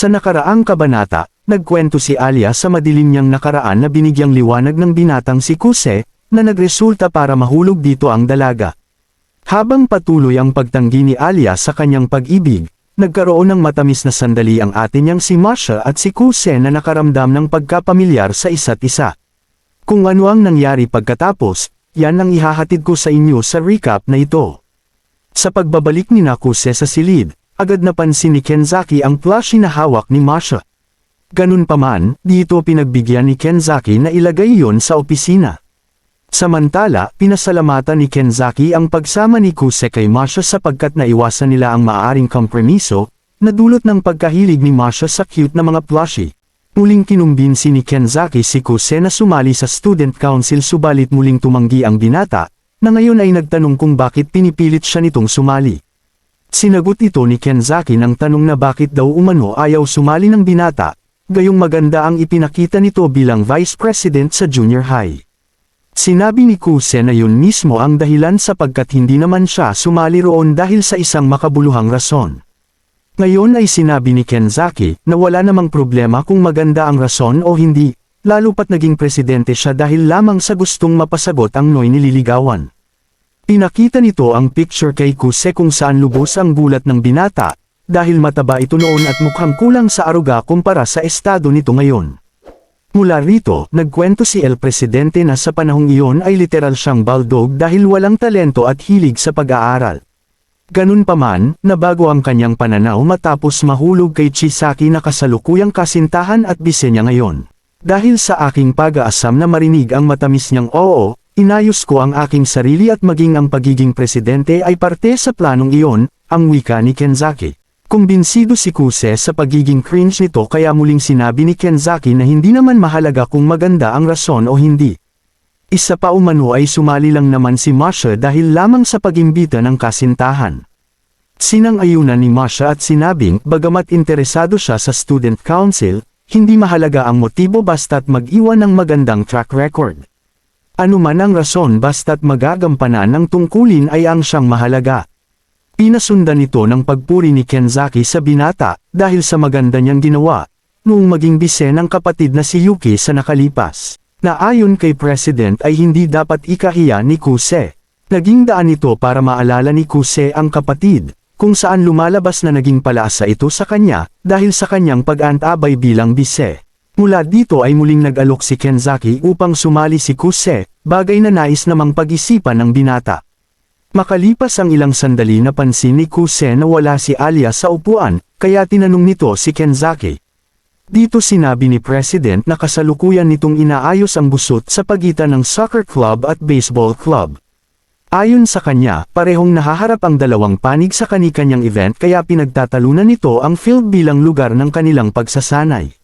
Sa nakaraang kabanata, nagkwento si Alia sa madilim niyang nakaraan na binigyang liwanag ng binatang si Kuse, na nagresulta para mahulog dito ang dalaga. Habang patuloy ang pagtanggi ni Alia sa kanyang pag-ibig, nagkaroon ng matamis na sandali ang ate niyang si Masha at si Kuse na nakaramdam ng pagkapamilyar sa isa't isa. Kung ano ang nangyari pagkatapos, yan ang ihahatid ko sa inyo sa recap na ito. Sa pagbabalik ni Nakuse sa silid, agad napansin ni Kenzaki ang plushie na hawak ni Masha. Ganun pa man, dito pinagbigyan ni Kenzaki na ilagay yon sa opisina. Samantala, pinasalamatan ni Kenzaki ang pagsama ni Kuse kay Masha sapagkat naiwasan nila ang maaaring kompromiso, na dulot ng pagkahilig ni Masha sa cute na mga plushie. Muling kinumbinsi ni Kenzaki si Kuse na sumali sa student council subalit muling tumanggi ang binata, na ngayon ay nagtanong kung bakit pinipilit siya nitong sumali. Sinagot ito ni Kenzaki ng tanong na bakit daw umano ayaw sumali ng binata, gayong maganda ang ipinakita nito bilang vice president sa junior high. Sinabi ni Kuse na yun mismo ang dahilan sapagkat hindi naman siya sumali roon dahil sa isang makabuluhang rason. Ngayon ay sinabi ni Kenzaki na wala namang problema kung maganda ang rason o hindi, lalo pat naging presidente siya dahil lamang sa gustong mapasagot ang Noy nililigawan. Pinakita nito ang picture kay Kuse kung saan lubos ang gulat ng binata, dahil mataba ito noon at mukhang kulang sa aruga kumpara sa estado nito ngayon. Mula rito, nagkwento si El Presidente na sa panahong iyon ay literal siyang baldog dahil walang talento at hilig sa pag-aaral. Ganun pa man, nabago ang kanyang pananaw matapos mahulog kay Chisaki na kasalukuyang kasintahan at bise niya ngayon. Dahil sa aking pag-aasam na marinig ang matamis niyang oo, inayos ko ang aking sarili at maging ang pagiging presidente ay parte sa planong iyon, ang wika ni Kenzaki. Kumbinsido si Kuse sa pagiging cringe nito kaya muling sinabi ni Kenzaki na hindi naman mahalaga kung maganda ang rason o hindi. Isa pa umano ay sumali lang naman si Masha dahil lamang sa pagimbita ng kasintahan. Sinang-ayunan ni Masha at sinabing bagamat interesado siya sa student council, hindi mahalaga ang motibo basta't mag-iwan ng magandang track record. Ano man ang rason basta't magagampanan ng tungkulin ay ang siyang mahalaga. Pinasundan nito ng pagpuri ni Kenzaki sa binata dahil sa maganda niyang ginawa, noong maging bise ng kapatid na si Yuki sa nakalipas na ayon kay President ay hindi dapat ikahiya ni Kuse. Naging daan ito para maalala ni Kuse ang kapatid, kung saan lumalabas na naging palaasa ito sa kanya, dahil sa kanyang pag-antabay bilang bise. Mula dito ay muling nag-alok si Kenzaki upang sumali si Kuse, bagay na nais namang pag-isipan ng binata. Makalipas ang ilang sandali napansin ni Kuse na wala si Alia sa upuan, kaya tinanong nito si Kenzaki. Dito sinabi ni President na kasalukuyan nitong inaayos ang busot sa pagitan ng soccer club at baseball club. Ayon sa kanya, parehong nahaharap ang dalawang panig sa kanikanyang event kaya pinagtatalunan nito ang field bilang lugar ng kanilang pagsasanay.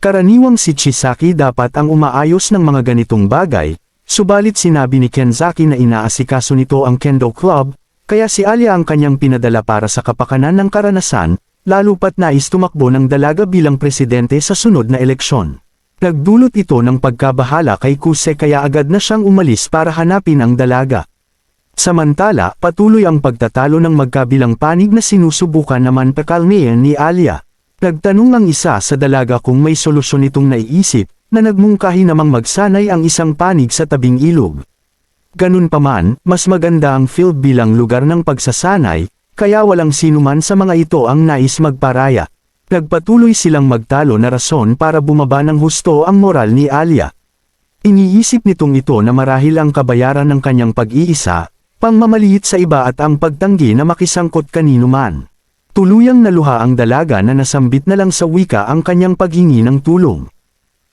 Karaniwang si Chisaki dapat ang umaayos ng mga ganitong bagay, subalit sinabi ni Kenzaki na inaasikaso nito ang Kendo Club, kaya si Alia ang kanyang pinadala para sa kapakanan ng karanasan, lalo pat nais tumakbo ng dalaga bilang presidente sa sunod na eleksyon. Nagdulot ito ng pagkabahala kay Kuse kaya agad na siyang umalis para hanapin ang dalaga. Samantala, patuloy ang pagtatalo ng magkabilang panig na sinusubukan naman pakalmihan ni Alia. Nagtanong ang isa sa dalaga kung may solusyon itong naiisip, na nagmungkahi namang magsanay ang isang panig sa tabing ilog. Ganun pa man, mas maganda ang field bilang lugar ng pagsasanay, kaya walang sinuman sa mga ito ang nais magparaya. Nagpatuloy silang magtalo na rason para bumaba ng husto ang moral ni Alia. Iniisip nitong ito na marahil ang kabayaran ng kanyang pag-iisa, pangmamaliit sa iba at ang pagtanggi na makisangkot kanino man. Tuluyang naluha ang dalaga na nasambit na lang sa wika ang kanyang paghingi ng tulong.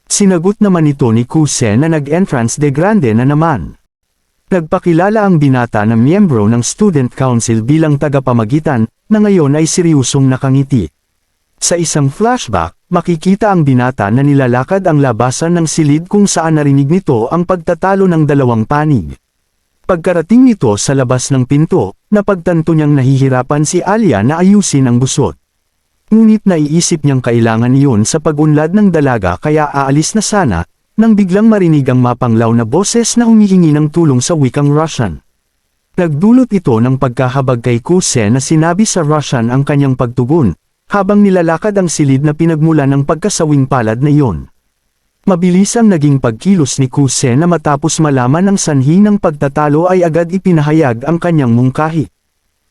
Sinagot naman ito ni Kuse na nag-entrance de grande na naman. Nagpakilala ang binata na miyembro ng Student Council bilang tagapamagitan, na ngayon ay seryosong nakangiti. Sa isang flashback, makikita ang binata na nilalakad ang labasan ng silid kung saan narinig nito ang pagtatalo ng dalawang panig. Pagkarating nito sa labas ng pinto, napagtanto niyang nahihirapan si Alia na ayusin ang busot. Ngunit naiisip niyang kailangan iyon sa pagunlad ng dalaga kaya aalis na sana, nang biglang marinig ang mapanglaw na boses na humihingi ng tulong sa wikang Russian. Nagdulot ito ng pagkahabag kay Kuse na sinabi sa Russian ang kanyang pagtugon, habang nilalakad ang silid na pinagmula ng pagkasawing palad na iyon. Mabilis ang naging pagkilos ni Kuse na matapos malaman ang sanhi ng pagtatalo ay agad ipinahayag ang kanyang mungkahi.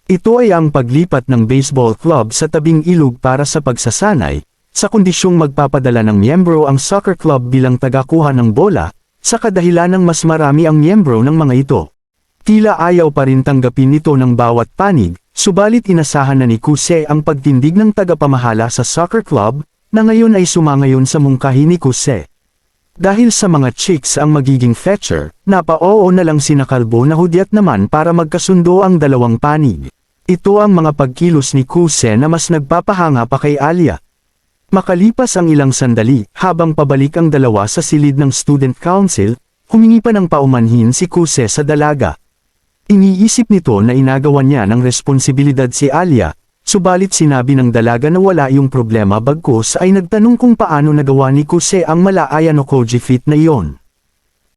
Ito ay ang paglipat ng baseball club sa tabing ilog para sa pagsasanay, sa kondisyong magpapadala ng miyembro ang soccer club bilang tagakuha ng bola, sa kadahilan ng mas marami ang miyembro ng mga ito. Tila ayaw pa rin tanggapin nito ng bawat panig, subalit inasahan na ni Kuse ang pagtindig ng tagapamahala sa soccer club, na ngayon ay sumangayon sa mungkahi ni Kuse. Dahil sa mga chicks ang magiging fetcher, napa-oo na lang sina Kalbo na hudyat naman para magkasundo ang dalawang panig. Ito ang mga pagkilos ni Kuse na mas nagpapahanga pa kay Alia. Makalipas ang ilang sandali, habang pabalik ang dalawa sa silid ng student council, humingi pa ng paumanhin si Kuse sa dalaga. Iniisip nito na inagawan niya ng responsibilidad si Alia, subalit sinabi ng dalaga na wala yung problema bagkus ay nagtanong kung paano nagawa ni Kuse ang malaaya no Koji fit na iyon.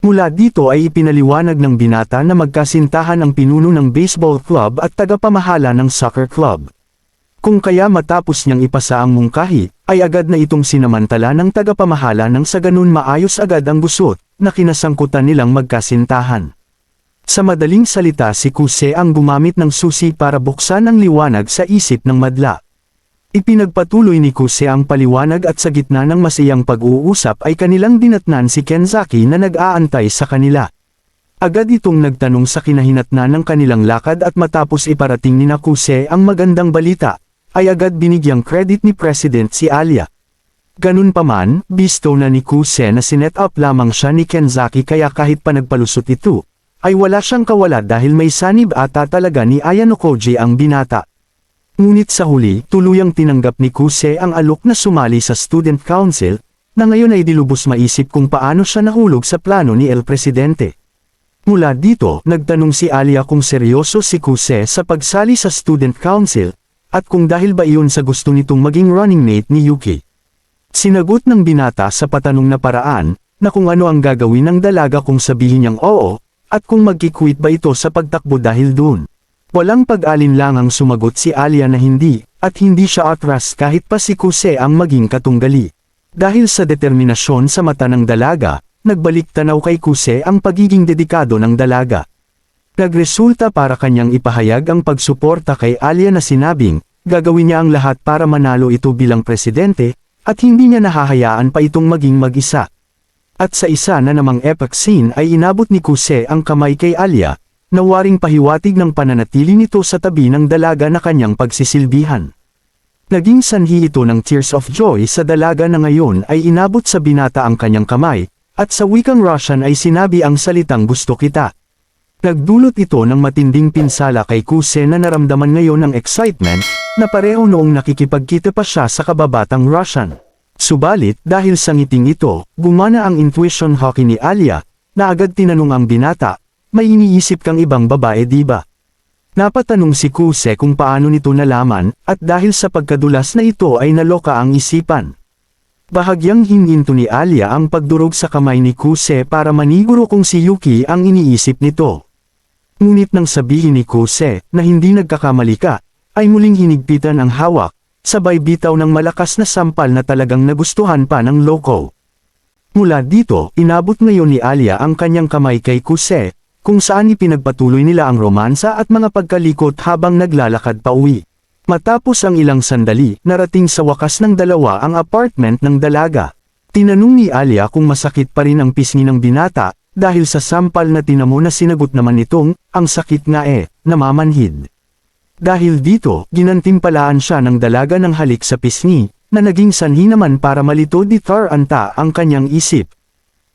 Mula dito ay ipinaliwanag ng binata na magkasintahan ang pinuno ng baseball club at tagapamahala ng soccer club. Kung kaya matapos niyang ipasa ang mungkahi, ay agad na itong sinamantala ng tagapamahala nang sa ganun maayos agad ang gusot, na kinasangkutan nilang magkasintahan. Sa madaling salita si Kuse ang gumamit ng susi para buksan ang liwanag sa isip ng madla. Ipinagpatuloy ni Kuse ang paliwanag at sa gitna ng masiyang pag-uusap ay kanilang dinatnan si Kenzaki na nag-aantay sa kanila. Agad itong nagtanong sa kinahinatnan ng kanilang lakad at matapos iparating ni Nakuse ang magandang balita, ay agad binigyang credit ni President si Alia. Ganun pa man, bisto na ni Kuse na sinet up lamang siya ni Kenzaki kaya kahit pa nagpalusot ito, ay wala siyang kawala dahil may sanib ata talaga ni Ayanokoji ang binata. Ngunit sa huli, tuluyang tinanggap ni Kuse ang alok na sumali sa student council, na ngayon ay dilubos maisip kung paano siya nahulog sa plano ni El Presidente. Mula dito, nagtanong si Alia kung seryoso si Kuse sa pagsali sa student council, at kung dahil ba iyon sa gusto nitong maging running mate ni Yuki. Sinagot ng binata sa patanong na paraan, na kung ano ang gagawin ng dalaga kung sabihin niyang oo, at kung magkikwit ba ito sa pagtakbo dahil dun. Walang pag-alinlangang sumagot si Alia na hindi, at hindi siya atras kahit pa si Kuse ang maging katunggali. Dahil sa determinasyon sa mata ng dalaga, nagbalik tanaw kay Kuse ang pagiging dedikado ng dalaga. Nagresulta para kanyang ipahayag ang pagsuporta kay Alia na sinabing, gagawin niya ang lahat para manalo ito bilang presidente, at hindi niya nahahayaan pa itong maging mag-isa. At sa isa na namang epic scene ay inabot ni Kuse ang kamay kay Alia, na waring pahiwatig ng pananatili nito sa tabi ng dalaga na kanyang pagsisilbihan. Naging sanhi ito ng tears of joy sa dalaga na ngayon ay inabot sa binata ang kanyang kamay, at sa wikang Russian ay sinabi ang salitang gusto kita. Nagdulot ito ng matinding pinsala kay Kuse na naramdaman ngayon ng excitement, na pareho noong nakikipagkita pa siya sa kababatang Russian. Subalit, dahil sa ngiting ito, gumana ang intuition hockey ni Alia, na agad tinanong ang binata, may iniisip kang ibang babae di ba? Napatanong si Kuse kung paano nito nalaman, at dahil sa pagkadulas na ito ay naloka ang isipan. Bahagyang hininto ni Alia ang pagdurog sa kamay ni Kuse para maniguro kung si Yuki ang iniisip nito. Ngunit nang sabihin ni Kuse na hindi nagkakamali ka, ay muling hinigpitan ang hawak, sabay bitaw ng malakas na sampal na talagang nagustuhan pa ng loko. Mula dito, inabot ngayon ni Alia ang kanyang kamay kay Kuse, kung saan ipinagpatuloy nila ang romansa at mga pagkalikot habang naglalakad pa uwi. Matapos ang ilang sandali, narating sa wakas ng dalawa ang apartment ng dalaga. Tinanong ni Alia kung masakit pa rin ang pisngi ng binata, dahil sa sampal na tinamo na sinagot naman nitong, ang sakit nga eh, namamanhid. Dahil dito, ginantimpalaan siya ng dalaga ng halik sa pisngi, na naging sanhi naman para malito di anta ang kanyang isip.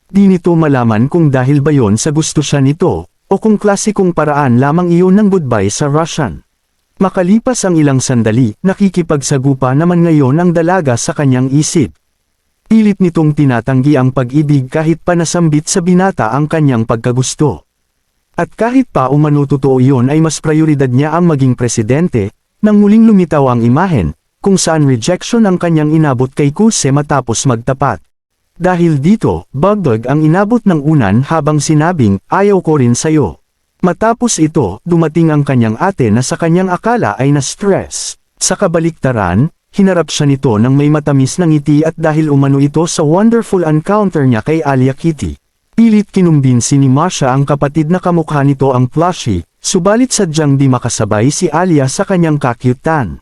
Di nito malaman kung dahil ba yon sa gusto siya nito, o kung klasikong paraan lamang iyon ng goodbye sa Russian. Makalipas ang ilang sandali, nakikipagsagupa naman ngayon ang dalaga sa kanyang isip. Pilit nitong tinatanggi ang pag-ibig kahit pa nasambit sa binata ang kanyang pagkagusto. At kahit pa umano totoo iyon ay mas prioridad niya ang maging presidente, nang muling lumitaw ang imahen, kung saan rejection ang kanyang inabot kay Kuse matapos magtapat. Dahil dito, Bagdog ang inabot ng unan habang sinabing, ayaw ko rin sayo. Matapos ito, dumating ang kanyang ate na sa kanyang akala ay na-stress. Sa kabaliktaran, hinarap siya nito ng may matamis na ngiti at dahil umano ito sa wonderful encounter niya kay Alia Kitty. Pilit kinumbinsi ni Masha ang kapatid na kamukha nito ang plushie, subalit sadyang di makasabay si Alia sa kanyang kakyutan.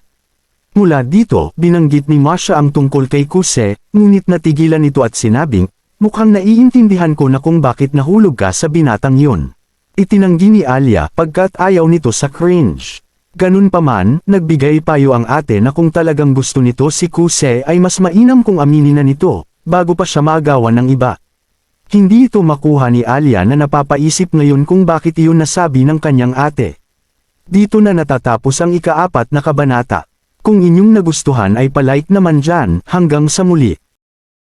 Mula dito, binanggit ni Masha ang tungkol kay Kuse, ngunit natigilan nito at sinabing, mukhang naiintindihan ko na kung bakit nahulog ka sa binatang yun. Itinanggi ni Alia pagkat ayaw nito sa cringe. Ganun pa man, nagbigay payo ang ate na kung talagang gusto nito si Kuse ay mas mainam kung aminin na nito, bago pa siya maagawan ng iba. Hindi ito makuha ni Alia na napapaisip ngayon kung bakit iyon nasabi ng kanyang ate. Dito na natatapos ang ikaapat na kabanata. Kung inyong nagustuhan ay palike naman dyan, hanggang sa muli.